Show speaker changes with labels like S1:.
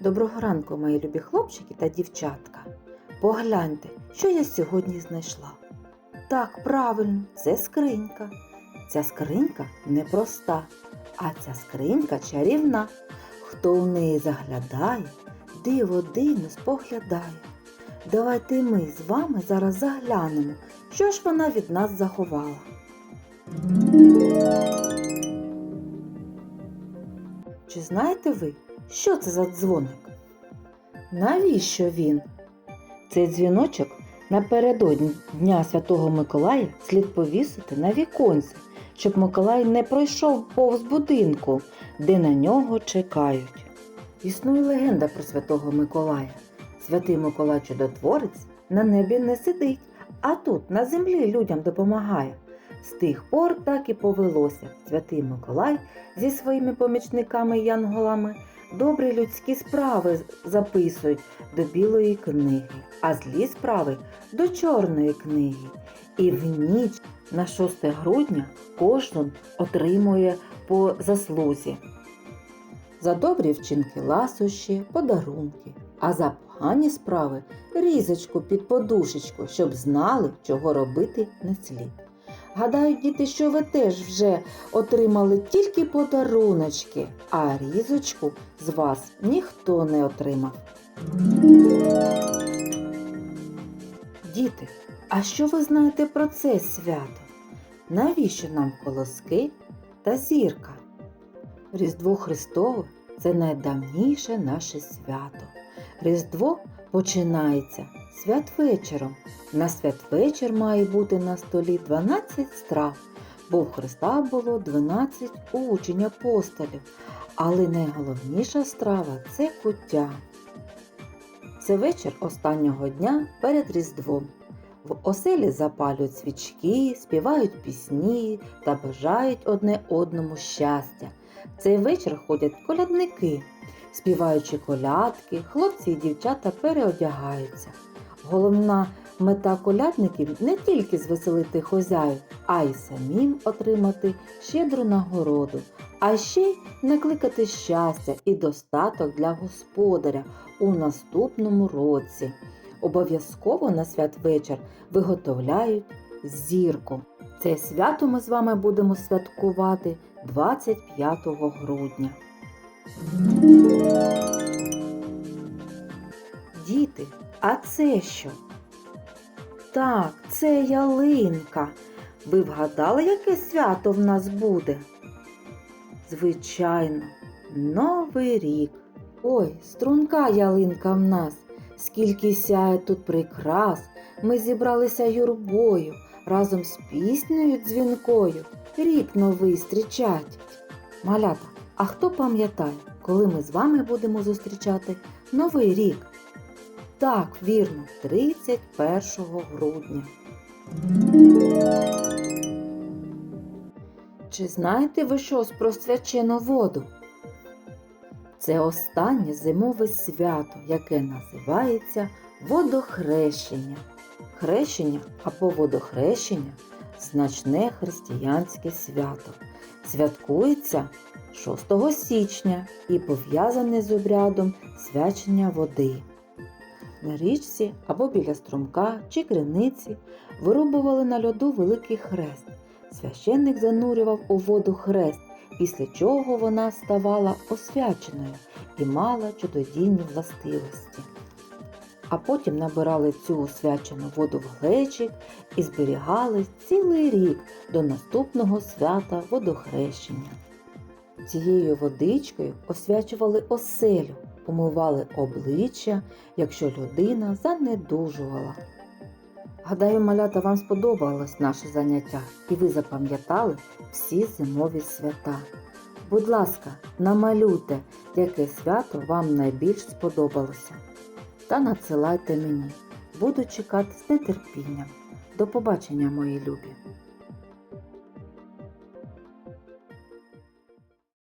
S1: Доброго ранку, мої любі хлопчики та дівчатка. Погляньте, що я сьогодні знайшла. Так, правильно, це скринька. Ця скринька непроста, а ця скринька чарівна. Хто в неї заглядає, диво дивно споглядає. Давайте ми з вами зараз заглянемо, що ж вона від нас заховала. Чи знаєте ви, що це за дзвоник? Навіщо він? Цей дзвіночок напередодні Дня Святого Миколая слід повісити на віконці, щоб Миколай не пройшов повз будинку, де на нього чекають. Існує легенда про Святого Миколая. Святий Миколай Чудотворець на небі не сидить, а тут на землі людям допомагає. З тих пор так і повелося. Святий Миколай зі своїми помічниками янголами добрі людські справи записують до білої книги, а злі справи до чорної книги. І в ніч на 6 грудня кожен отримує по заслузі. За добрі вчинки ласощі, подарунки, а за погані справи різочку під подушечку, щоб знали, чого робити не слід. Гадаю, діти, що ви теж вже отримали тільки подаруночки, а різочку з вас ніхто не отримав. Діти, а що ви знаєте про це свято? Навіщо нам колоски та зірка? Різдво Христове це найдавніше наше свято. Різдво починається святвечором. На святвечір має бути на столі 12 страв, бо в Христа було 12 учень апостолів, але найголовніша страва це куття. Це вечір останнього дня перед Різдвом. В оселі запалюють свічки, співають пісні та бажають одне одному щастя. Цей вечір ходять колядники, співаючи колядки, хлопці і дівчата переодягаються. Головна мета колядників не тільки звеселити хозяїв, а й самим отримати щедру нагороду, а ще й накликати щастя і достаток для господаря у наступному році. Обов'язково на святвечір виготовляють зірку. Це свято ми з вами будемо святкувати 25 грудня. Діти, а це що? Так, це ялинка. Ви вгадали, яке свято в нас буде? Звичайно, Новий рік. Ой, струнка ялинка в нас. Скільки сяє тут прикрас, ми зібралися юрбою разом з піснею дзвінкою. Рік новий зустрічать. Малята, а хто пам'ятає, коли ми з вами будемо зустрічати Новий рік? Так, вірно, 31 грудня. Чи знаєте ви щось про свячену воду? Це останнє зимове свято, яке називається водохрещення. Хрещення або водохрещення значне християнське свято. Святкується 6 січня і пов'язане з обрядом свячення води. На річці або біля струмка чи криниці вирубували на льоду великий хрест. Священник занурював у воду хрест, після чого вона ставала освяченою і мала чудодійні властивості. А потім набирали цю освячену воду в глечик і зберігали цілий рік до наступного свята водохрещення. Цією водичкою освячували оселю, помивали обличчя, якщо людина занедужувала. Гадаю, малята, вам сподобалось наше заняття і ви запам'ятали всі зимові свята. Будь ласка, намалюйте, яке свято вам найбільш сподобалося. Та надсилайте мені. Буду чекати з нетерпінням. До побачення, мої любі!